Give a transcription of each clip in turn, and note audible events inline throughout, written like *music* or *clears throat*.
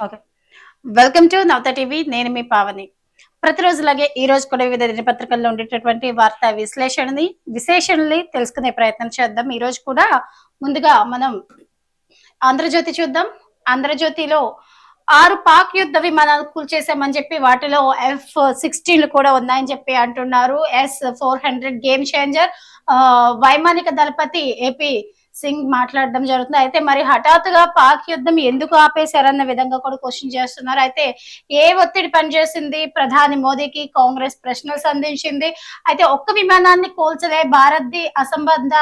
Okay welcome to Navatha TV నేను మీ పావని. ప్రతిరోజులాగే ఈ రోజు కూడా వివిధ దినపత్రికల్లో ఉండేటటువంటి వార్తా విశ్లేషణని విశేషణని తెలుసుకునే ప్రయత్నం చేద్దాం. ఈ రోజు కూడా ముందుగా మనం ఆంధ్రజ్యోతి చూద్దాం. ఆంధ్రజ్యోతిలో ఆరు పాక్ యుద్ధ విమానాలు కూల్చేసామని చెప్పి వాటిలో ఎఫ్ సిక్స్టీన్లు కూడా ఉన్నాయని చెప్పి అంటున్నారు. S four hundred game changer వైమానిక దళపతి ఏపీ సింగ్ మాట్లాడడం జరుగుతుంది. అయితే మరి హఠాత్తుగా పాక్ యుద్ధం ఎందుకు ఆపేశారన్న విధంగా కూడా క్వశ్చన్ చేస్తున్నారు. అయితే ఏ ఒత్తిడి పనిచేసింది? ప్రధాని మోదీకి కాంగ్రెస్ ప్రశ్నలు సంధించింది. అయితే ఒక్క విమానాన్ని కోల్చలే భారత్ది అసంబద్ధ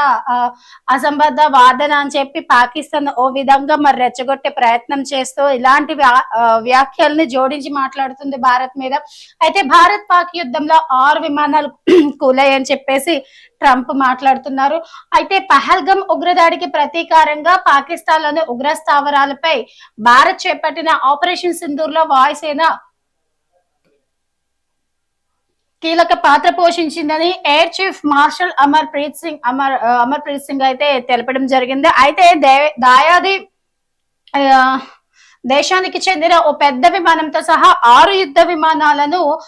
అసంబద్ధ వాదన అని చెప్పి పాకిస్తాన్ ఓ విధంగా మరి రెచ్చగొట్టే ప్రయత్నం చేస్తూ ఇలాంటి వ్యాఖ్యల్ని జోడించి మాట్లాడుతుంది భారత్ మీద. అయితే భారత్ పాక్ యుద్ధంలో ఆరు విమానాలు *clears throat* కూలయ్యని చెప్పేసి ట్రంప్ మాట్లాడుతున్నారు. అయితే పహల్గం ఉగ్రదాడికి ప్రతీకారంగా పాకిస్తాన్లోని ఉగ్ర స్థావరాలపై భారత్ చేపట్టిన ఆపరేషన్ సింధూర్లో వాయుసేన కీలక పాత్ర పోషించిందని air chief marshal Amar Preet Singh Amar Amar Preet Singh అయితే తెలపడం జరిగింది. అయితే దాయాది ఆ, దేశానికి చెందిన ఓ పెద్ద విమానంతో సహా ఆరు యుద్ధ విమానాలను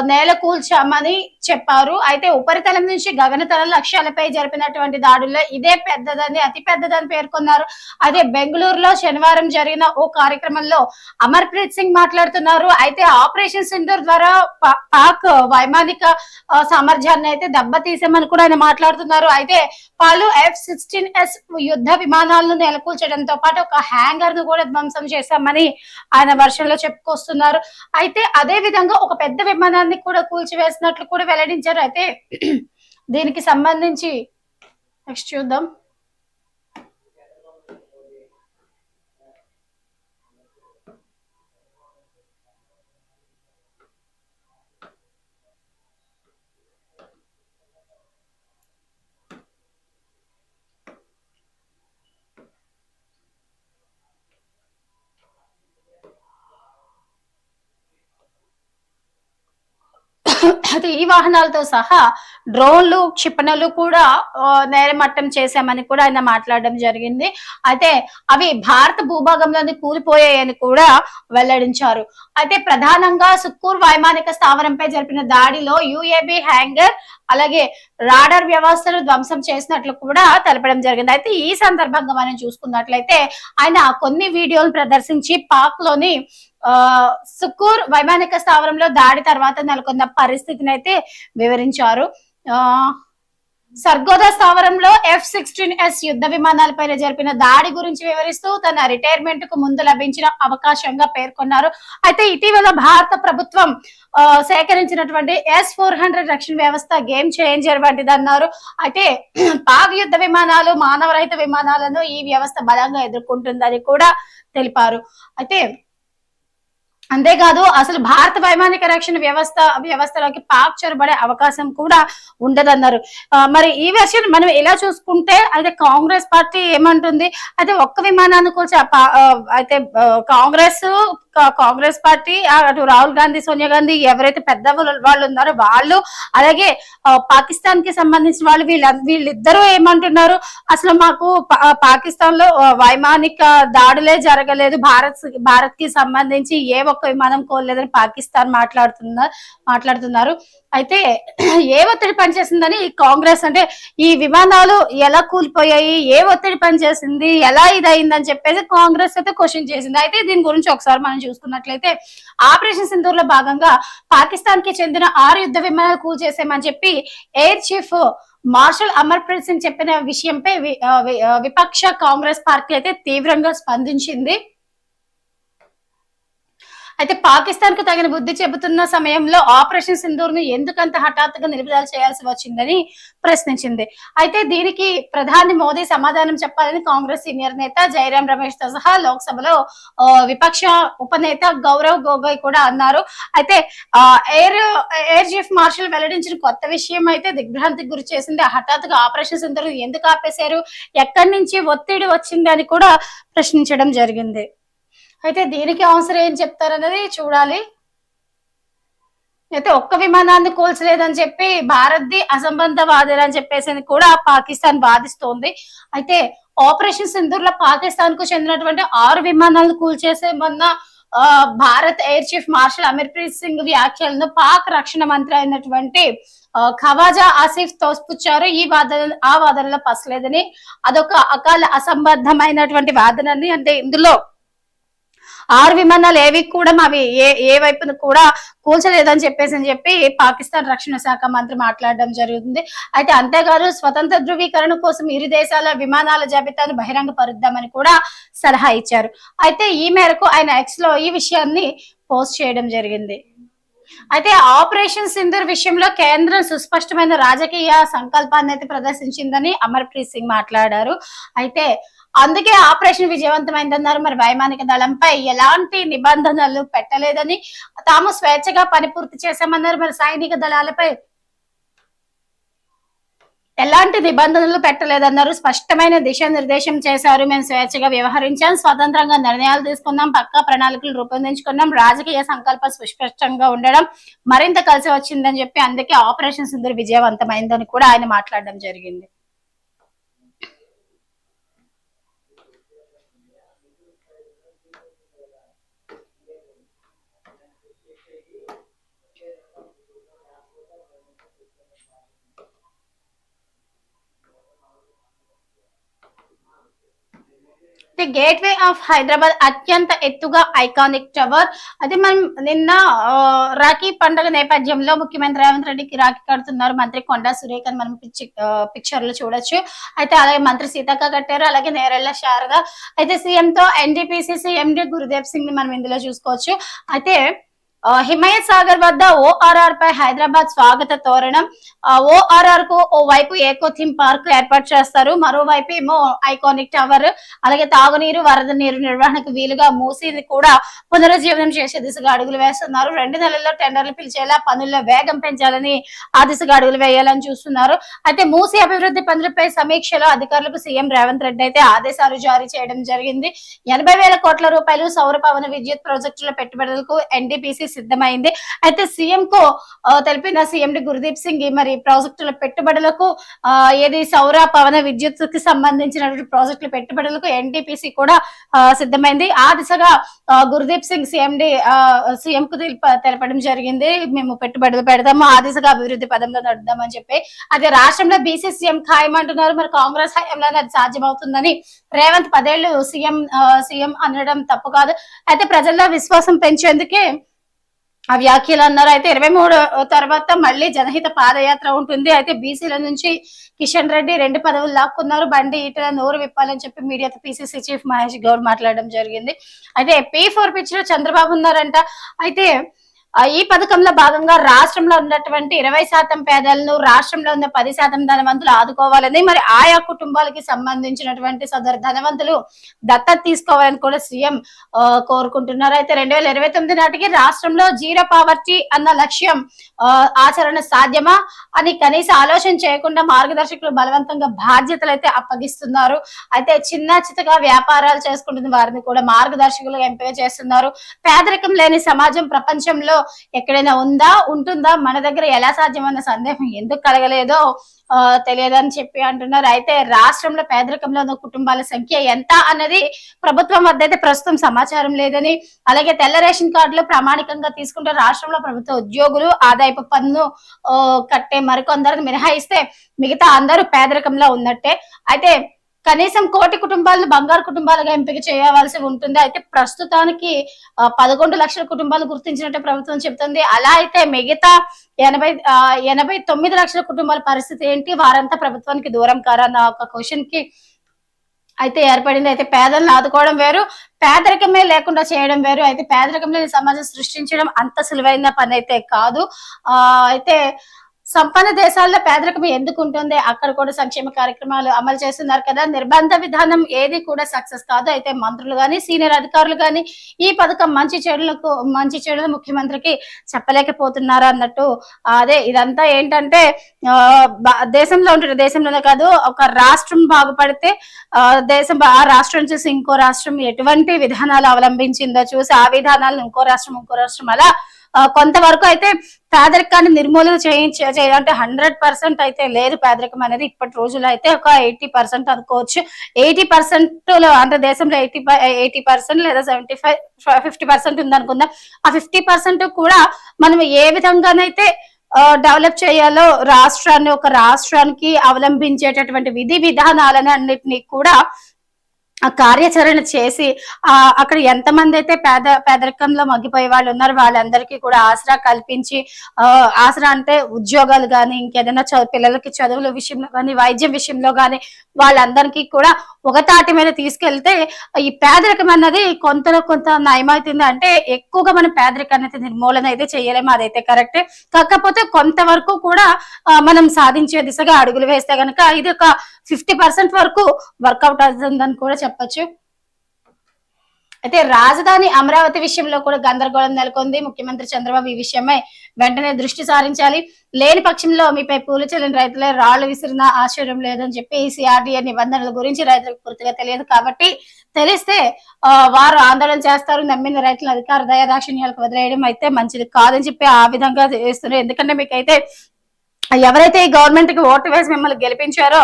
నేలకూల్చామని చెప్పారు. అయితే ఉపరితలం నుంచి గగనతల లక్ష్యాలపై జరిపినటువంటి దాడుల్లో ఇదే పెద్దదని అతి పెద్దదని పేర్కొన్నారు. అదే బెంగళూరులో శనివారం జరిగిన ఓ కార్యక్రమంలో అమర్ప్రీత్ సింగ్ మాట్లాడుతున్నారు. అయితే ఆపరేషన్ సింధూర్ ద్వారా పా- పాక్ వైమానిక సామర్థ్యాన్ని అయితే దెబ్బతీసామని కూడా ఆయన మాట్లాడుతున్నారు. అయితే పలు ఎఫ్ సిక్స్టీన్ ఎస్ యుద్ధ విమానాలను నెలకూల్చడంతో పాటు ఒక హ్యాంగర్ను కూడా ధ్వంసం చేశామని ఆయన వర్షంలో చెప్పుకొస్తున్నారు. అయితే అదే విధంగా ఒక పెద్ద విమానాన్ని కూడా కూల్చివేసినట్లు కూడా వెల్లడించారు. అయితే దీనికి సంబంధించి నెక్స్ట్ చూద్దాం. అయితే ఈ వాహనాలతో సహా డ్రోన్లు క్షిపణులు కూడా నేరమట్టం చేశామని కూడా ఆయన మాట్లాడడం జరిగింది. అయితే అవి భారత భూభాగంలోని కూలిపోయాయని కూడా వెల్లడించారు. అయితే ప్రధానంగా సుక్కూర్ వైమానిక స్థావరంపై జరిపిన దాడిలో యుఏబి హ్యాంగర్ అలాగే రాడర్ వ్యవస్థను ధ్వంసం చేసినట్లు కూడా తెలపడం జరిగింది. అయితే ఈ సందర్భంగా మనం చూసుకున్నట్లయితే ఆయన కొన్ని వీడియోలు ప్రదర్శించి పాక్లోని సుకూర్ వైమానిక స్థావరంలో దాడి తర్వాత నెలకొన్న పరిస్థితిని అయితే వివరించారు సర్గోదా స్థావరంలో ఎఫ్ సిక్స్టీన్ ఎస్ యుద్ధ విమానాలపైన జరిపిన దాడి గురించి వివరిస్తూ తన రిటైర్మెంట్కు ముందు లభించిన అవకాశంగా పేర్కొన్నారు. అయితే ఇటీవల భారత ప్రభుత్వం సేకరించినటువంటి ఎస్ ఫోర్ హండ్రెడ్ రక్షణ వ్యవస్థ గేమ్ చేంజర్ వంటిది అన్నారు అయితే పాక్ యుద్ధ విమానాలు మానవరహిత విమానాలను ఈ వ్యవస్థ బలంగా ఎదుర్కొంటుందని కూడా తెలిపారు. అయితే అంతేకాదు అసలు భారత వైమానిక రక్షణ వ్యవస్థ వ్యవస్థలోకి పాక్ చొరబడే అవకాశం కూడా ఉండదన్నారు. మరి ఈ విషయం మనం ఎలా చూసుకుంటే అయితే కాంగ్రెస్ పార్టీ ఏమంటుంది? అయితే ఒక్క విమానాన్ని కూల్చి పా- అయితే కాంగ్రెస్ కాంగ్రెస్ పార్టీ అటు రాహుల్ గాంధీ సోనియా గాంధీ ఎవరైతే పెద్ద వాళ్ళు వాళ్ళు ఉన్నారో వాళ్ళు అలాగే పాకిస్తాన్కి సంబంధించిన వాళ్ళు వీళ్ళ వీళ్ళిద్దరూ ఏమంటున్నారు? అసలు మాకు పాకిస్తాన్లో వైమానిక దాడులే జరగలేదు. భారత్ భారత్కి సంబంధించి ఏ ఒక్క విమానం కోల్లేదని పాకిస్తాన్ మాట్లాడుతున్న మాట్లాడుతున్నారు. అయితే ఏ ఒత్తిడి పనిచేసిందని ఈ కాంగ్రెస్ అంటే ఈ విమానాలు ఎలా కూలిపోయాయి ఏ ఒత్తిడి పనిచేసింది ఎలా ఇదయిందని చెప్పేసి కాంగ్రెస్ అయితే క్వశ్చన్ చేసింది. అయితే దీని గురించి ఒకసారి మనం చూసుకున్నట్లయితే ఆపరేషన్ సింధూర్లో భాగంగా పాకిస్తాన్కి చెందిన ఆరు యుద్ధ విమానాలు కూల్చేసామని చెప్పి air chief marshal Amarpreet Singh చెప్పిన విషయంపై విపక్ష కాంగ్రెస్ పార్టీ అయితే తీవ్రంగా స్పందించింది. అయితే పాకిస్తాన్కు తగిన బుద్ధి చెబుతున్న సమయంలో ఆపరేషన్ సింధూర్ను ఎందుకంత హఠాత్తుగా నిలుపుదల చేయాల్సి వచ్చిందని ప్రశ్నించింది. అయితే దీనికి ప్రధాని మోదీ సమాధానం చెప్పాలని కాంగ్రెస్ సీనియర్ నేత జయరాం రమేష్తో సహా లోక్సభలో విపక్ష ఉపనేత గౌరవ్ గొగోయ్ కూడా అన్నారు. అయితే ఎయిర్ ఎయిర్ చీఫ్ మార్షల్ వెల్లడించిన కొత్త విషయం అయితే దిగ్భ్రాంతికి గురి చేసింది. హఠాత్తుగా ఆపరేషన్ సింధూర్ ఎందుకు ఆపేశారు? ఎక్కడి నుంచి ఒత్తిడి వచ్చింది అని కూడా ప్రశ్నించడం జరిగింది. అయితే దీనికి ఆన్సర్ ఏం చెప్తారన్నది చూడాలి. అయితే ఒక్క విమానాన్ని కూల్చలేదని చెప్పి భారత్ది అసంబద్ధ అని చెప్పేసి కూడా పాకిస్తాన్ వాదిస్తోంది. అయితే ఆపరేషన్ సింధూర్లో పాకిస్తాన్కు చెందినటువంటి ఆరు విమానాలను కూల్చేసేమన్న ఆ, Bharat air chief marshal Amarpreet Singh వ్యాఖ్యలను పాక్ రక్షణ మంత్రి అయినటువంటి ఖవాజా ఆసిఫ్ తోసిపుచ్చారు. ఈ వాదన ఆ వాదనలో పసలేదని అదొక అకాల అసంబద్ధమైనటువంటి వాదనని అంటే ఇందులో ఆరు విమానాలు ఏవి కూడా మావి ఏ ఏ వైపున కూడా కూల్చలేదని చెప్పేసి అని చెప్పి పాకిస్తాన్ రక్షణ శాఖ మంత్రి మాట్లాడడం జరుగుతుంది. అయితే అంతేకాదు స్వతంత్ర ధృవీకరణ కోసం ఇరు దేశాల విమానాల జాబితాను బహిరంగ పరుద్దామని కూడా సలహా ఇచ్చారు. అయితే ఈ మేరకు ఆయన ఎక్స్లో ఈ విషయాన్ని పోస్ట్ చేయడం జరిగింది. అయితే ఆపరేషన్ సింధూర్ విషయంలో కేంద్రం సుస్పష్టమైన రాజకీయ సంకల్పాన్ని అయితే ప్రదర్శించిందని అమర్ప్రీత్ సింగ్ మాట్లాడారు. అయితే అందుకే ఆపరేషన్ విజయవంతమైందన్నారు. మరి వైమానిక దళంపై ఎలాంటి నిబంధనలు పెట్టలేదని తాము స్వేచ్ఛగా పని పూర్తి చేశామన్నారు. మరి సైనిక దళాలపై ఎలాంటి నిబంధనలు పెట్టలేదన్నారు. స్పష్టమైన దిశానిర్దేశం చేశారు. మేము స్వేచ్ఛగా వ్యవహరించాం. స్వతంత్రంగా నిర్ణయాలు తీసుకున్నాం పక్కా ప్రణాళికలు రూపొందించుకున్నాం. రాజకీయ సంకల్పం సుస్పష్టంగా ఉండడం మరింత కలిసి వచ్చిందని చెప్పి అందుకే ఆపరేషన్ సుందర్ విజయవంతమైందని కూడా ఆయన మాట్లాడడం జరిగింది. The gateway of Hyderabad అత్యంత ఎత్తుగా ఐకానిక్ టవర్ అది మనం నిన్న ఆ, రాఖీ పండుగ నేపథ్యంలో ముఖ్యమంత్రి రేవంత్ రెడ్డికి రాఖీ కడుతున్నారు. మంత్రి కొండా సురేఖ మనం పిక్చర్లో చూడొచ్చు. అయితే అలాగే మంత్రి సీతక్క కట్టారు అలాగే నేరెళ్ళ శారద. అయితే సీఎం తో ఎన్డీపీసీసీ ఎండి గురుదేవ్ సింగ్ని మనం ఇందులో చూసుకోవచ్చు. అయితే హిమయత్ సాగర్ వద్ద ఓఆర్ఆర్ పై హైదరాబాద్ స్వాగత తోరణం. ఓఆర్ఆర్కు ఓ వైపు ఏకో థీమ్ పార్క్ ఏర్పాటు చేస్తారు. మరోవైపు ఏమో ఐకానిక్ టవర్ అలాగే తాగునీరు వరద నీరు నిర్వహణకు వీలుగా మూసీని కూడా పునరుజ్జీవనం చేసే దిశగా అడుగులు వేస్తున్నారు. రెండు నెలల్లో టెండర్లు పిలిచేలా పనుల్లో వేగం పెంచాలని ఆ దిశగా అడుగులు వేయాలని చూస్తున్నారు. అయితే మూసీ అభివృద్ధి పనులపై సమీక్షలో అధికారులకు సీఎం రేవంత్ రెడ్డి అయితే ఆదేశాలు జారీ చేయడం జరిగింది. ఎనభై వేల కోట్ల రూపాయలు సౌర పవన విద్యుత్ ప్రాజెక్టుల పెట్టుబడులకు ఎన్డీపీసీ సిద్ధమైంది. అయితే సీఎం కు తెలిపిన సీఎండి గురుదీప్ సింగ్ మరి ప్రాజెక్టుల పెట్టుబడులకు ఏది సౌర పవన విద్యుత్కి సంబంధించినటువంటి ప్రాజెక్టుల పెట్టుబడులకు ఎన్టీపీసీ కూడా సిద్ధమైంది. ఆ దిశగా గురుదీప్ సింగ్ సీఎండి సీఎం కు తెలపడం జరిగింది. మేము పెట్టుబడులు పెడదాము ఆ దిశగా అభివృద్ధి పదంలో నడుద్దామని చెప్పి. అదే రాష్ట్రంలో బీసీ సీఎం ఖాయం అంటున్నారు మరి కాంగ్రెస్ హయాంలో అది సాధ్యమవుతుందని రేవంత్ పదేళ్ళు సీఎం ఆ, సీఎం అనడం తప్పు కాదు. అయితే ప్రజల్లో విశ్వాసం పెంచేందుకే ఆ వ్యాఖ్యలు అన్నారు. అయితే ఇరవై మూడు తర్వాత మళ్ళీ జనహిత పాదయాత్ర ఉంటుంది. అయితే బీసీల నుంచి కిషన్ రెడ్డి రెండు పదవులు లాక్కున్నారు. బండి ఈటల నోరు విప్పాలని చెప్పి మీడియాతో పీసీసీ చీఫ్ మహేష్ గౌడ్ మాట్లాడడం జరిగింది. అయితే పీ ఫోర్ పిచ్లో చంద్రబాబు ఉన్నారంట. అయితే ఈ పథకంలో భాగంగా రాష్ట్రంలో ఉన్నటువంటి ఇరవై శాతం పేదలను రాష్ట్రంలో ఉన్న పది శాతం ధనవంతులు ఆదుకోవాలని మరి ఆయా కుటుంబాలకి సంబంధించినటువంటి సదరు ధనవంతులు దత్తత తీసుకోవాలని కూడా సీఎం ఆ, కోరుకుంటున్నారు. అయితే రెండు వేల ఇరవై తొమ్మిది నాటికి రాష్ట్రంలో జీరో పావర్టీ అన్న లక్ష్యం ఆచరణ సాధ్యమా అని కనీస ఆలోచన చేయకుండా మార్గదర్శకులు బలవంతంగా బాధ్యతలు అయితే అప్పగిస్తున్నారు. అయితే చిన్న చితగా వ్యాపారాలు చేసుకుంటున్న వారిని కూడా మార్గదర్శకులు ఎంపిక చేస్తున్నారు. పేదరికం లేని సమాజం ప్రపంచంలో ఎక్కడైనా ఉందా ఉంటుందా మన దగ్గర ఎలా సాధ్యమన్న సందేహం ఎందుకు కలగలేదో తెలియదని చెప్పి అంటున్నారు. అయితే రాష్ట్రంలో పేదరికంలో ఉన్న కుటుంబాల సంఖ్య ఎంత అన్నది ప్రభుత్వం వద్ద అయితే ప్రస్తుతం సమాచారం లేదని అలాగే తెల్ల రేషన్ కార్డులు ప్రామాణికంగా తీసుకుంటే రాష్ట్రంలో ప్రభుత్వ ఉద్యోగులు ఆదాయపు పన్ను కట్టే మరికొందరిని మినహాయిస్తే మిగతా అందరూ పేదరికంలో ఉన్నట్టే. అయితే కనీసం కోటి కుటుంబాలను బంగారు కుటుంబాలుగా ఎంపిక చేయవలసి ఉంటుంది. అయితే ప్రస్తుతానికి పదకొండు లక్షల కుటుంబాలు గుర్తించినట్టు ప్రభుత్వం చెబుతుంది. అలా అయితే మిగతా ఎనభై ఎనభై తొమ్మిది లక్షల కుటుంబాల పరిస్థితి ఏంటి? వారంతా ప్రభుత్వానికి దూరం కారన్న ఒక క్వశ్చన్కి అయితే ఏర్పడింది. అయితే పేదలను ఆదుకోవడం వేరు పేదరికమే లేకుండా చేయడం వేరు. అయితే పేదరికం లేని సమాజం సృష్టించడం అంత సులువైన పని అయితే కాదు. ఆ అయితే సంపన్న దేశాల్లో పేదరికం ఎందుకు ఉంటుంది? అక్కడ కూడా సంక్షేమ కార్యక్రమాలు అమలు చేస్తున్నారు కదా. నిర్బంధ విధానం ఏది కూడా సక్సెస్ కాదు. అయితే మంత్రులు గాని సీనియర్ అధికారులు గాని ఈ పథకం మంచి చెడులకు మంచి చెడులు ముఖ్యమంత్రికి చెప్పలేకపోతున్నారు అన్నట్టు. అదే ఇదంతా ఏంటంటే ఆ, దేశంలో ఉంటుంది దేశంలోనే కాదు ఒక రాష్ట్రం బాగుపడితే ఆ, దేశం బా- ఆ రాష్ట్రం చూసి ఇంకో రాష్ట్రం ఎటువంటి విధానాలు అవలంబించిందో చూసి ఆ విధానాలను ఇంకో రాష్ట్రం ఇంకో రాష్ట్రం అలా కొంతవరకు అయితే పేదరికాన్ని నిర్మూలన చేయించ చేయాలంటే హండ్రెడ్ పర్సెంట్ అయితే లేదు పేదరికం అనేది. ఇప్పటి రోజుల్లో అయితే ఒక ఎయిటీ పర్సెంట్ అనుకోవచ్చు. ఎయిటీ పర్సెంట్ అంటే దేశంలో ఎయిటీ ఎయిటీ పర్సెంట్ లేదా సెవెంటీ ఫైవ్ ఫిఫ్టీ పర్సెంట్ ఉంది అనుకుందాం ఆ ఫిఫ్టీ పర్సెంట్ కూడా మనం ఏ విధంగానైతే డెవలప్ చేయాలో రాష్ట్రాన్ని ఒక రాష్ట్రానికి అవలంబించేటటువంటి విధి విధానాలని అన్నిటినీ కూడా ఆ కార్యాచరణ చేసి ఆ అక్కడ ఎంతమంది అయితే పేద పేదరికంలో మగ్గిపోయే వాళ్ళు ఉన్నారు వాళ్ళందరికీ కూడా ఆసరా కల్పించి ఆ ఆసరా అంటే ఉద్యోగాలు కానీ ఇంకేదైనా చదువు పిల్లలకి చదువుల విషయంలో కానీ వైద్యం విషయంలో కానీ వాళ్ళందరికీ కూడా తాటి మీద తీసుకెళ్తే ఈ పేదరికం అన్నది కొంతలో కొంత నయమవుతుంది అంటే ఎక్కువగా మనం పేదరికాన్ని అయితే నిర్మూలన అయితే చేయలేము అదైతే కరెక్టే. కాకపోతే కొంతవరకు కూడా మనం సాధించే దిశగా అడుగులు వేస్తే గనక ఇది ఒక ఫిఫ్టీ పర్సెంట్ వరకు వర్కౌట్ అవుతుందని కూడా చెప్పొచ్చు. అయితే రాజధాని అమరావతి విషయంలో కూడా గందరగోళం నెలకొంది. ముఖ్యమంత్రి చంద్రబాబు ఈ విషయమై వెంటనే దృష్టి సారించాలి. లేని పక్షంలో మీపై పూలు చెల్లిన రైతులే రాళ్ళు విసిరినా ఆశ్చర్యం లేదని చెప్పి సిఆర్డీఏ నిబంధనల గురించి రైతులకు పూర్తిగా తెలియదు కాబట్టి తెలిస్తే వారు ఆందోళన చేస్తారు. నమ్మిన రైతుల అధికార దయాదాక్షిణ్యాలకు వదిలేయడం అయితే మంచిది కాదని చెప్పి ఆ విధంగా చేస్తున్నారు. ఎందుకంటే మీకైతే ఎవరైతే ఈ గవర్నమెంట్కి ఓటు వేసి మిమ్మల్ని గెలిపించారో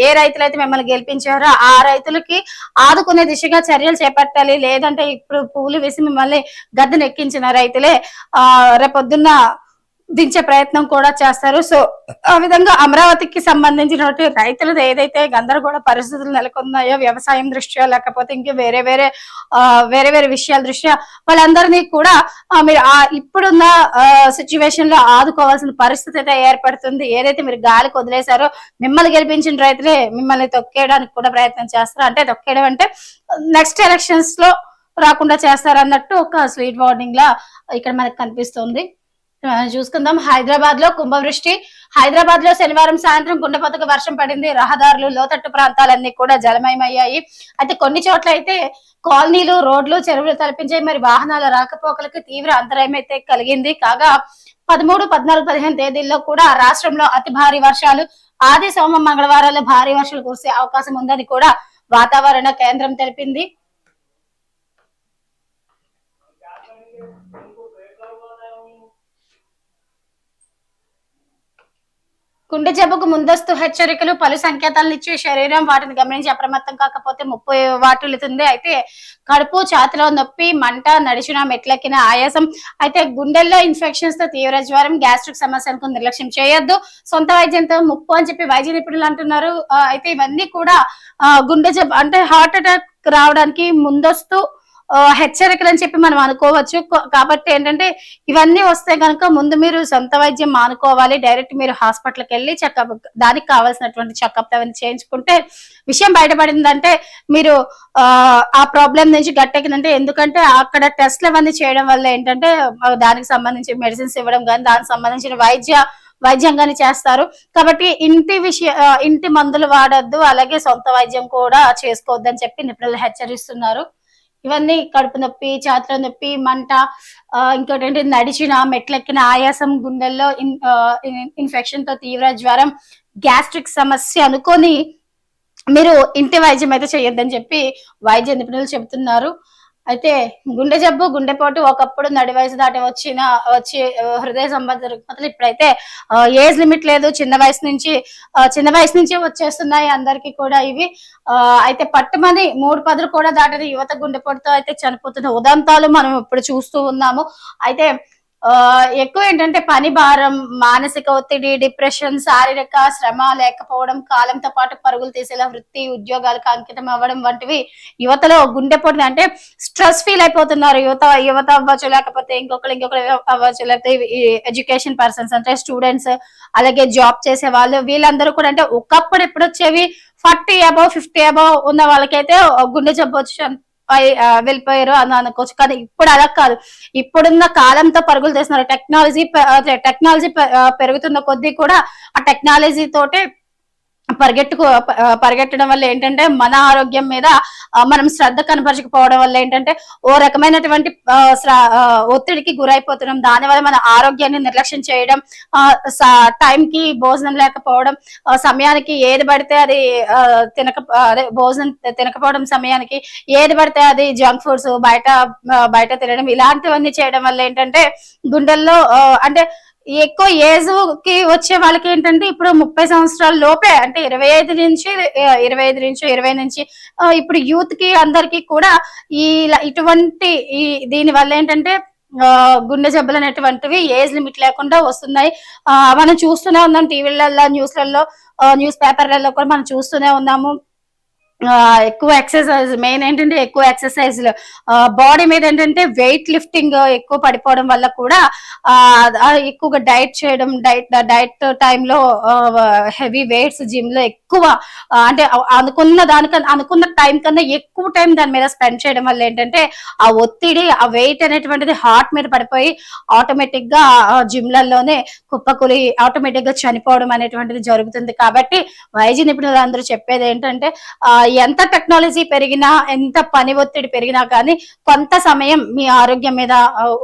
ఏ- రైతులైతే మిమ్మల్ని గెలిపించారో ఆ రైతులకి ఆదుకునే దిశగా చర్యలు చేపట్టాలి. లేదంటే ఇప్పుడు పూలు వేసి మిమ్మల్ని గద్దెనెక్కించిన రైతులే ఆ రేపొద్దున్న దించే ప్రయత్నం కూడా చేస్తారు. సో ఆ విధంగా అమరావతికి సంబంధించినటువంటి రైతులది ఏదైతే గందరగోళ పరిస్థితులు నెలకొన్నాయో వ్యవసాయం దృష్ట్యా లేకపోతే ఇంకా వేరే వేరే వేరే వేరే విషయాల దృష్ట్యా వాళ్ళందరినీ కూడా మీరు ఆ ఇప్పుడున్న సిచ్యువేషన్లో ఆదుకోవాల్సిన పరిస్థితి అయితే ఏర్పడుతుంది. ఏదైతే మీరు గాలికి వదిలేశారో మిమ్మల్ని గెలిపించిన రైతులే మిమ్మల్ని తొక్కేయడానికి కూడా ప్రయత్నం చేస్తారు. అంటే తొక్కేయడం అంటే నెక్స్ట్ ఎలక్షన్స్లో రాకుండా చేస్తారు అన్నట్టు ఒక స్వీట్ వార్నింగ్ లా ఇక్కడ మనకు కనిపిస్తుంది. చూసుకుందాం. హైదరాబాద్లో కుంభవృష్టి. హైదరాబాద్లో శనివారం సాయంత్రం గుండెపోతకు వర్షం పడింది. రహదారులు లోతట్టు ప్రాంతాలన్నీ కూడా జలమయమయ్యాయి. అయితే కొన్ని చోట్ల అయితే కాలనీలు రోడ్లు చెరువులు తలపించే మరి వాహనాల రాకపోకలకు తీవ్ర అంతరాయం అయితే కలిగింది. కాగా పదమూడు పద్నాలుగు పదిహేను తేదీల్లో కూడా రాష్ట్రంలో అతి భారీ వర్షాలు ఆది సోమ మంగళవారాల్లో భారీ వర్షాలు కురిసే అవకాశం ఉందని కూడా వాతావరణ కేంద్రం తెలిపింది. గుండె జబ్బుకు ముందస్తు హెచ్చరికలు పలు సంకేతాలను ఇచ్చే శరీరం వాటిని గమనించి అప్రమత్తం కాకపోతే ముప్పై వాటిల్లుతుంది. అయితే కడుపు ఛాతిలో నొప్పి మంట నడిచిన మెట్లెక్కిన ఆయాసం. అయితే గుండెల్లో ఇన్ఫెక్షన్స్తో తీవ్ర జ్వరం గ్యాస్ట్రిక్ సమస్యలకు నిర్లక్ష్యం చేయొద్దు. సొంత వైద్యంతో ముప్పు అని చెప్పి వైద్య నిపుణులు అంటున్నారు. అయితే ఇవన్నీ కూడా గుండె జబ్బు అంటే హార్ట్ అటాక్ రావడానికి ముందస్తు హెచ్చరికలు అని చెప్పి మనం అనుకోవచ్చు. కాబట్టి ఏంటంటే ఇవన్నీ వస్తే కనుక ముందు మీరు సొంత వైద్యం మానుకోవాలి. డైరెక్ట్ మీరు హాస్పిటల్కి వెళ్ళి చెకప్ దానికి కావాల్సినటువంటి చెకప్ అవన్నీ చేయించుకుంటే విషయం బయటపడిందంటే మీరు ఆ ప్రాబ్లం నుంచి గట్టెక్కిందంటే ఎందుకంటే అక్కడ టెస్ట్లు అవన్నీ చేయడం వల్ల ఏంటంటే దానికి సంబంధించి మెడిసిన్స్ ఇవ్వడం కానీ దానికి సంబంధించిన వైద్య వైద్యం కానీ చేస్తారు. కాబట్టి ఇంటి విషయ ఇంటి మందులు వాడొద్దు. అలాగే సొంత వైద్యం కూడా చేసుకోవద్దని చెప్పి నిపుణులు హెచ్చరిస్తున్నారు. ఇవన్నీ కడుపు నొప్పి చేతుల నొప్పి మంట ఇంకోటి ఏంటి నడిచిన మెట్లెక్కిన ఆయాసం గుండెల్లో ఇన్- ఇన్ఫెక్షన్తో తీవ్ర జ్వరం గ్యాస్ట్రిక్ సమస్య అనుకొని మీరు ఇంటి వైద్యం అయితే చేయొద్దని చెప్పి వైద్య నిపుణులు చెబుతున్నారు. అయితే గుండె జబ్బు గుండెపోటు ఒకప్పుడు నడి వయసు దాటి వచ్చిన వచ్చి హృదయ సంబంధ రుగ్మతలు ఇప్పుడైతే ఏజ్ లిమిట్ లేదు. చిన్న వయసు నుంచి చిన్న వయసు నుంచే వచ్చేస్తున్నాయి అందరికి కూడా ఇవి. అయితే పట్టుమని మూడు పదులు కూడా దాటిన యువత గుండెపోటుతో అయితే చనిపోతున్న ఉదంతాలు మనం ఇప్పుడు చూస్తూ ఉన్నాము. అయితే ఎక్కువ ఏంటంటే పని భారం మానసిక ఒత్తిడి డిప్రెషన్ శారీరక శ్రమ లేకపోవడం కాలంతో పాటు పరుగులు తీసేలా వృత్తి ఉద్యోగాలకు అంకితం అవ్వడం వంటివి యువతలో గుండెపోటు అంటే స్ట్రెస్ ఫీల్ అయిపోతున్నారు. యువత యువత అవ్వచ్చు లేకపోతే ఇంకొకరు ఇంకొకరు అవ్వచ్చు లేకపోతే ఎడ్యుకేషన్ పర్సన్స్ అంటే స్టూడెంట్స్ అలాగే జాబ్ చేసే వాళ్ళు వీళ్ళందరూ కూడా అంటే ఒకప్పుడు ఎప్పుడు వచ్చేవి ఫార్టీ అబౌవ్ ఫిఫ్టీ అబౌవ్ ఉన్న వాళ్ళకైతే గుండె జబ్బు వచ్చి వెళ్ళిపోయారు అని అనుకోవచ్చు కానీ ఇప్పుడు అలా కాదు. ఇప్పుడున్న కాలంతో పరుగులు తీస్తున్నారు. టెక్నాలజీ టెక్నాలజీ పెరుగుతున్న కొద్దీ కూడా ఆ టెక్నాలజీ తోటే పరిగెట్టుకు పరిగెట్టడం వల్ల ఏంటంటే మన ఆరోగ్యం మీద మనం శ్రద్ధ కనపరచకపోవడం వల్ల ఏంటంటే ఓ రకమైనటువంటి ఒత్తిడికి గురైపోతున్నాం. దానివల్ల మన ఆరోగ్యాన్ని నిర్లక్ష్యం చేయడం టైంకి భోజనం లేకపోవడం సమయానికి ఏది పడితే అది తినక అదే భోజనం తినకపోవడం సమయానికి ఏది పడితే అది జంక్ ఫుడ్స్ బయట బయట తినడం ఇలాంటివన్నీ చేయడం వల్ల ఏంటంటే గుండెల్లో అంటే ఎక్కువ ఏజ్కి వచ్చే వాళ్ళకి ఏంటంటే ఇప్పుడు ముప్పై సంవత్సరాల లోపే అంటే ఇరవై ఐదు నుంచి ఇరవై ఐదు నుంచి ఇరవై నుంచి ఇప్పుడు యూత్కి అందరికి కూడా ఈ ఇటువంటి ఈ దీని వల్ల ఏంటంటే గుండె జబ్బులు అనేటువంటివి ఏజ్ లిమిట్ లేకుండా వస్తున్నాయి. ఆ, మనం చూస్తూనే ఉన్నాం టీవీలలో న్యూస్లలో న్యూస్ పేపర్లలో కూడా మనం చూస్తూనే ఉన్నాము. ఎక్కువ ఎక్సర్సైజ్ మెయిన్ ఏంటంటే ఎక్కువ ఎక్సర్సైజ్ బాడీ మీద ఏంటంటే వెయిట్ లిఫ్టింగ్ ఎక్కువ పడిపోవడం వల్ల కూడా ఎక్కువగా డైట్ చేయడం డైట్ డైట్ టైంలో హెవీ వెయిట్స్ జిమ్లో ఎక్కువ అంటే అనుకున్న దానికన్నా అనుకున్న టైం కన్నా ఎక్కువ టైం దాని మీద స్పెండ్ చేయడం వల్ల ఏంటంటే ఆ ఒత్తిడి ఆ వెయిట్ అనేటువంటిది హార్ట్ మీద పడిపోయి ఆటోమేటిక్గా జిమ్లలోనే కుప్పకులి ఆటోమేటిక్గా చనిపోవడం అనేటువంటిది జరుగుతుంది. కాబట్టి వైద్య నిపుణులు అందరూ చెప్పేది ఏంటంటే ఎంత టెక్నాలజీ పెరిగినా ఎంత పని ఒత్తిడి పెరిగినా కానీ కొంత సమయం మీ ఆరోగ్యం మీద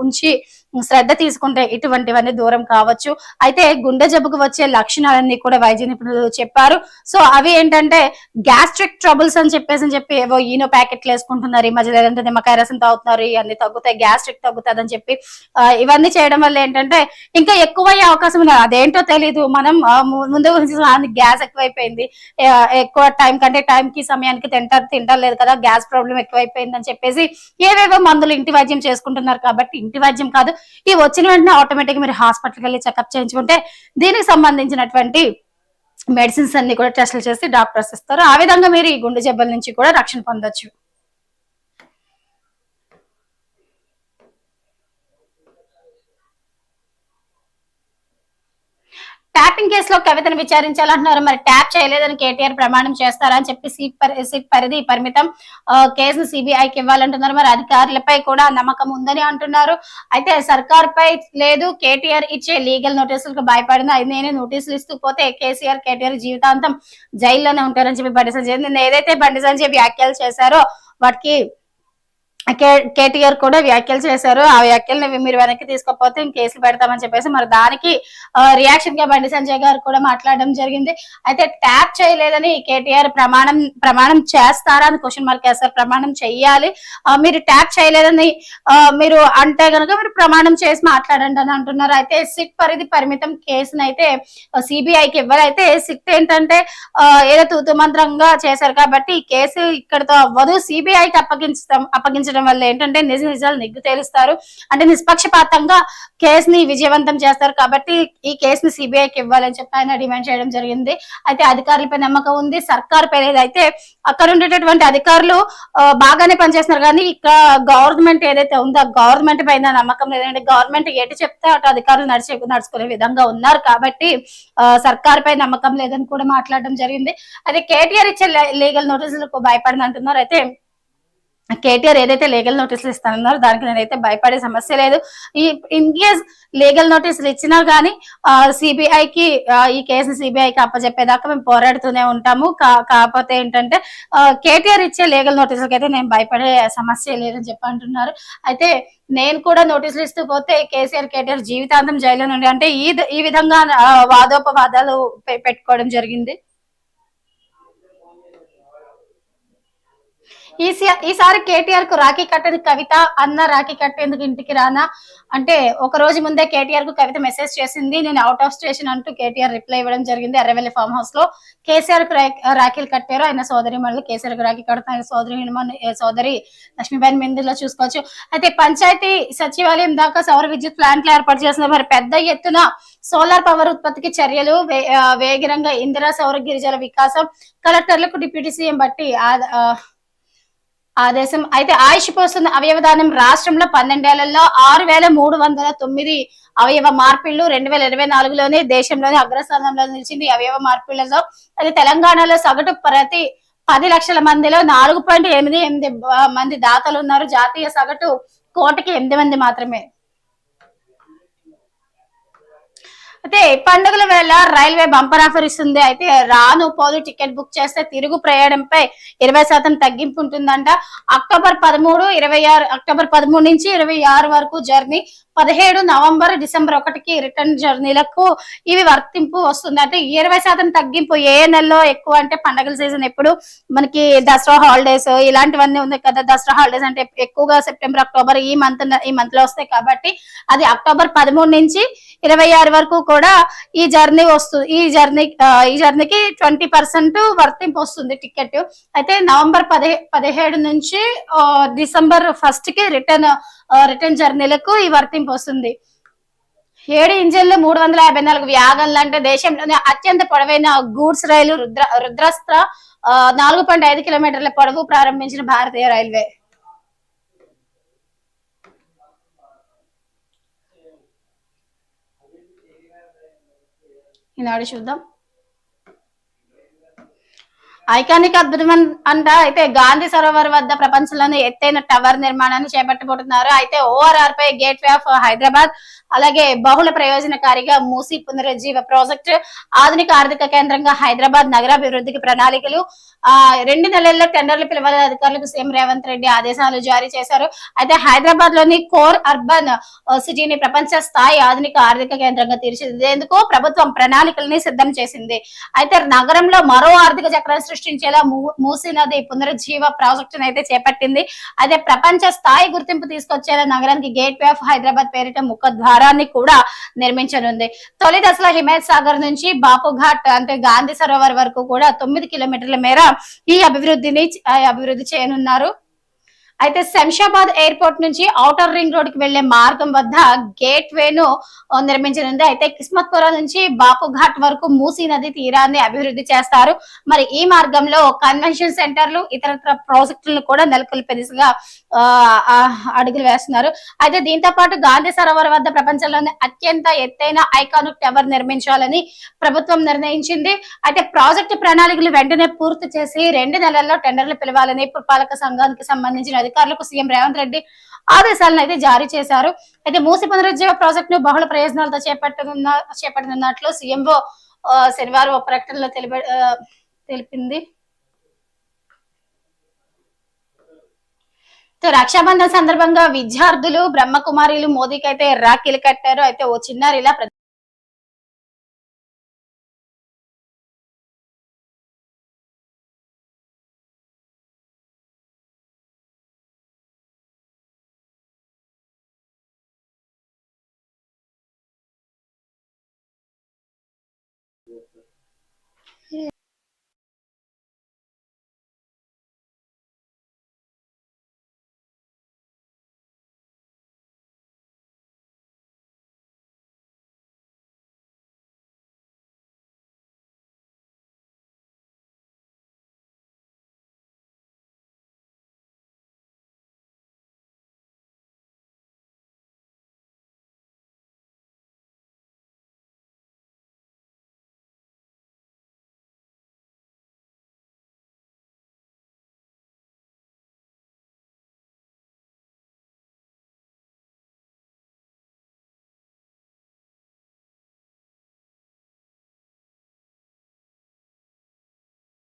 ఉంచి శ్రద్ధ తీసుకుంటే ఇటువంటివన్నీ దూరం కావచ్చు. అయితే గుండె జబ్బుకు వచ్చే లక్షణాలన్నీ కూడా వైద్య నిపుణులు చెప్పారు. సో అవి ఏంటంటే గ్యాస్ట్రిక్ ట్రబుల్స్ అని చెప్పేసి అని చెప్పి ఏవో ఈనో ప్యాకెట్లు వేసుకుంటున్నారు ఈ మధ్య లేదంటే నిమ్మకాయ రసం తాగుతున్నారు ఇవన్నీ తగ్గుతాయి గ్యాస్ట్రిక్ తగ్గుతుంది అని చెప్పి ఇవన్నీ చేయడం వల్ల ఏంటంటే ఇంకా ఎక్కువ అయ్యే అవకాశం ఉంది అదేంటో తెలీదు. మనం ఆ, ముందు గ్యాస్ ఎక్కువైపోయింది. ఎక్కువ టైం కంటే టైం కి సమయానికి తింటారు తింటలేదు కదా గ్యాస్ ప్రాబ్లం ఎక్కువైపోయింది అని చెప్పేసి ఏవేవో మందులు ఇంటి వైద్యం చేసుకుంటున్నారు కాబట్టి ఇంటి వైద్యం కాదు ఈ వచ్చిన వెంటనే ఆటోమేటిక్ మీరు హాస్పిటల్కి వెళ్ళి చెకప్ చేయించుకుంటే దీనికి సంబంధించినటువంటి మెడిసిన్స్ అన్ని కూడా టెస్టులు చేసి డాక్టర్స్ ఇస్తారు. ఆ విధంగా మీరు ఈ గుండె జబ్బుల నుంచి కూడా రక్షణ పొందొచ్చు. ట్యాపింగ్ కేసులో కవితను విచారించాలంటున్నారు. మరి ట్యాప్ చేయలేదని కేటీఆర్ ప్రమాణం చేస్తారని చెప్పి సిట్ పరి- పరిధి పరిమితం కేసును సిబిఐకి ఇవ్వాలంటున్నారు. మరి అధికారులపై కూడా నమ్మకం ఉందని అంటున్నారు. అయితే సర్కార్ పై లేదు కేటీఆర్ ఇచ్చే లీగల్ నోటీసులకు భయపడిన నేనే నోటీసులు ఇస్తూ పోతే కేసీఆర్ కేటీఆర్ జీవితాంతం జైల్లోనే ఉంటారని చెప్పి బండి సంజయ్. నిన్న ఏదైతే బండి సంజయ్ వ్యాఖ్యలు చేశారో వాటికి కేటీఆర్ కూడా వ్యాఖ్యలు చేశారు. ఆ వ్యాఖ్యలను మీరు వెనక్కి తీసుకోకపోతే కేసులు పెడతామని చెప్పేసి మరి దానికి రియాక్షన్గా బండి సంజయ్ గారు కూడా మాట్లాడడం జరిగింది. అయితే ట్యాప్ చేయలేదని కేటీఆర్ ప్రమాణం ప్రమాణం చేస్తారా అని క్వశ్చన్ మార్క్ వేస్తారు. ప్రమాణం చెయ్యాలి. మీరు ట్యాప్ చేయలేదని మీరు అంటే కనుక మీరు ప్రమాణం చేసి మాట్లాడండి అని అంటున్నారు. అయితే సిట్ పరిధి పరిమితం కేసును అయితే సిబిఐకి ఇవ్వాలి అయితే సిట్ ఏంటంటే ఏదో తూతుమంత్రంగా చేశారు కాబట్టి ఈ కేసు ఇక్కడతో అవ్వదు. సిబిఐకి అప్పగించడం అప్పగించడం వల్ల ఏంటంటే నిజ నిజాలు నిగ్గు తేలుస్తారు. అంటే నిష్పక్షపాతంగా కేసుని విజయవంతం చేస్తారు కాబట్టి ఈ కేసుని సిబిఐకి ఇవ్వాలని చెప్పి ఆయన డిమాండ్ చేయడం జరిగింది. అయితే అధికారులపై నమ్మకం ఉంది. సర్కార్ పై అయితే అక్కడ ఉండేటటువంటి అధికారులు బాగానే పనిచేస్తున్నారు. కానీ ఇక్కడ గవర్నమెంట్ ఏదైతే ఉందో గవర్నమెంట్ పైన నమ్మకం లేదంటే గవర్నమెంట్ ఎటు చెప్తే అటు అధికారులు నడిచే నడుచుకునే విధంగా ఉన్నారు కాబట్టి ఆ, సర్కార్ పై నమ్మకం లేదని కూడా మాట్లాడడం జరిగింది. అయితే కేటీఆర్ ఇచ్చే లీగల్ నోటీసులకు భయపడని అంటున్నారు అయితే కేటీఆర్ ఏదైతే లీగల్ నోటీసులు ఇస్తానన్నారో దానికి నేనైతే భయపడే సమస్య లేదు. ఈ ఇన్ కేస్ లీగల్ నోటీసులు ఇచ్చినా గానీ సిబిఐకి ఈ కేసు సిబిఐకి అప్పచెప్పేదాకా మేము పోరాడుతూనే ఉంటాము. కా- కాకపోతే ఏంటంటే కేటీఆర్ ఇచ్చే లీగల్ నోటీసులకి అయితే నేను భయపడే సమస్య లేదని చెప్పి అంటున్నారు. అయితే నేను కూడా నోటీసులు ఇస్తూ పోతే కేసీఆర్ కేటీఆర్ జీవితాంతం జైల్లో నుండి అంటే ఈ ఈ విధంగా వాదోపవాదాలు పెట్టుకోవడం జరిగింది? ఈసారి కేటీఆర్కు రాఖీ కట్టని కవిత అన్న రాఖీ కట్టేందుకు ఇంటికి రానా? అంటే ఒక రోజు ముందే కేటీఆర్కు కవిత మెసేజ్ చేసింది నేను అవుట్ ఆఫ్ స్టేషన్ అంటూ కేటీఆర్ రిప్లై ఇవ్వడం జరిగింది ఎర్రవెల్లి ఫామ్ హౌస్లో. కేసీఆర్కు రాఖీలు కట్టారు. ఆయన సోదరి మళ్ళీ కేసీఆర్కు రాఖీ కడుతున్న ఆయన సోదరి సోదరి లక్ష్మీబాయి మిందులో చూసుకోవచ్చు. అయితే పంచాయతీ సచివాలయం దాకా సౌర విద్యుత్ ప్లాంట్లు ఏర్పాటు చేసిన మరి పెద్ద ఎత్తున సోలార్ పవర్ ఉత్పత్తికి చర్యలు వే- వేగిరంగా ఇందిరా సౌర గిరిజల వికాసం. కలెక్టర్లకు డిప్యూటీ సీఎం బట్టి ఆదేశం. అయితే ఆయుష్ పోస్తున్న అవయవదానం రాష్ట్రంలో పన్నెండేళ్ళలో ఆరు వేల మూడు వందల తొమ్మిది అవయవ మార్పిళ్ళు రెండు వేల ఇరవై నాలుగులోనే దేశంలోనే అగ్రస్థానంలో నిలిచింది అవయవ మార్పిళ్ళలో అది తెలంగాణలో సగటు ప్రతి పది లక్షల మందిలో నాలుగు పాయింట్ ఎనిమిది ఎనిమిది మంది దాతలు ఉన్నారు. జాతీయ సగటు కోటికి ఎనిమిది మంది మాత్రమే. అయితే పండుగల వేళ రైల్వే బంపర్ ఆఫర్ ఇస్తుంది. అయితే రాను పోదు టికెట్ బుక్ చేస్తే తిరుగు ప్రయాణంపై ఇరవై శాతం తగ్గింపు ఉంటుందంట. అక్టోబర్ పదమూడు ఇరవై ఆరు అక్టోబర్ పదమూడు నుంచి ఇరవై ఆరు వరకు జర్నీ పదిహేడు నవంబర్ డిసెంబర్ ఒకటికి రిటర్న్ జర్నీలకు ఇవి వర్తింపు వస్తుంది. అంటే ఇరవై శాతం తగ్గింపు ఏ నెలలో ఎక్కువ అంటే పండగల సీజన్ ఎప్పుడు? మనకి దసరా హాలిడేస్ ఇలాంటివన్నీ ఉన్నాయి కదా. దసరా హాలిడేస్ అంటే ఎక్కువగా సెప్టెంబర్ అక్టోబర్ ఈ మంత్ ఈ మంత్లో వస్తాయి కాబట్టి అది అక్టోబర్ పదమూడు నుంచి ఇరవై ఆరు వరకు కూడా ఈ జర్నీ వస్తుంది ఈ జర్నీ ఈ జర్నీకి ట్వంటీ పర్సెంట్ వర్తింపు వస్తుంది టికెట్. అయితే నవంబర్ పదిహే పదిహేడు నుంచి ఆ, డిసెంబర్ ఫస్ట్కి రిటర్న్ రిటర్న్ జర్నీలకు ఈ వర్తింపు వస్తుంది. ఏడు ఇంజన్లు మూడు వందల యాభై నాలుగు వ్యాగన్లు అంటే దేశంలోనే అత్యంత పొడవైన గూడ్స్ రైలు రుద్ర రుద్రాస్త్ర నాలుగు పాయింట్ ఐదు కిలోమీటర్ల పొడవు ప్రారంభించిన భారతీయ రైల్వే. ఈనాడు చూద్దాం. ఐకానిక్ అద్భుతం అంట అయితే గాంధీ సరోవర్ వద్ద ప్రపంచంలోనే ఎత్తైన టవర్ నిర్మాణాన్ని చేపట్టబోతున్నారు. అయితే ఓఆర్ఆర్ పై గేట్ వే ఆఫ్ హైదరాబాద్ అలాగే బహుళ ప్రయోజనకారిగా మూసి పునరుజ్జీవ ప్రాజెక్ట్ ఆధునిక ఆర్థిక కేంద్రంగా హైదరాబాద్ నగరాభివృద్ధికి ప్రణాళికలు ఆ రెండు నెలల్లో టెండర్లు పిలవాలని అధికారులకు సీఎం రేవంత్ రెడ్డి ఆదేశాలు జారీ చేశారు. అయితే హైదరాబాద్లోని కోర్ అర్బన్ సిటీని ప్రపంచ స్థాయి ఆధునిక ఆర్థిక కేంద్రంగా తీర్చిదిద్దేందుకు ప్రభుత్వం ప్రణాళికల్ని సిద్ధం చేసింది. అయితే నగరంలో మరో ఆర్థిక చక్రం సృష్టించేలా మూసీ నది పునరుజ్జీవ ప్రాజెక్టును అయితే చేపట్టింది. అదే ప్రపంచ స్థాయి గుర్తింపు తీసుకొచ్చేలా నగరానికి గేట్ వే ఆఫ్ హైదరాబాద్ పేరిట ముఖ ద్వారాన్ని కూడా నిర్మించనుంది. తొలి దశలో హిమాయత్ సాగర్ నుంచి బాపుఘాట్ అంటే గాంధీ సరోవర్ వరకు కూడా తొమ్మిది కిలోమీటర్ల మేర ఈ అభివృద్ధిని అభివృద్ధి చేయనున్నారు. అయితే శంషాబాద్ ఎయిర్పోర్ట్ నుంచి ఔటర్ రింగ్ రోడ్కి వెళ్ళే మార్గం వద్ద గేట్ వేను నిర్మించనుంది. అయితే కిస్మత్పుర నుంచి బాపు ఘాట్ వరకు మూసీ నది తీరాన్ని అభివృద్ధి చేస్తారు. మరి ఈ మార్గంలో కన్వెన్షన్ సెంటర్లు ఇతరత్ర ప్రాజెక్టులను కూడా నెలకొల్పే దిశగా అడుగులు వేస్తున్నారు. అయితే దీంతో పాటు గాంధీ సరోవర్ వద్ద ప్రపంచంలోనే అత్యంత ఎత్తైన ఐకానిక్ టవర్ నిర్మించాలని ప్రభుత్వం నిర్ణయించింది. అయితే ప్రాజెక్టు ప్రణాళికలు వెంటనే పూర్తి చేసి రెండు నెలల్లో టెండర్లు పిలవాలని పురపాలక సంఘానికి సంబంధించిన అధికారులకు సీఎం రేవంత్ రెడ్డి ఆదేశాలను అయితే జారీ చేశారు. అయితే మూసి పునరుజ్జీవ ప్రాజెక్టును బహుళ ప్రయోజనాలతో చేపట్టనున్న చేపట్టనున్నట్లు సీఎంఓ శనివారం ఒక ప్రకటనలో తెలిప తెలిపింది. సో రక్షాబంధన్ సందర్భంగా విద్యార్థులు బ్రహ్మకుమారిలు మోదీకి అయితే రాఖీలు కట్టారు. అయితే ఓ చిన్నారిలా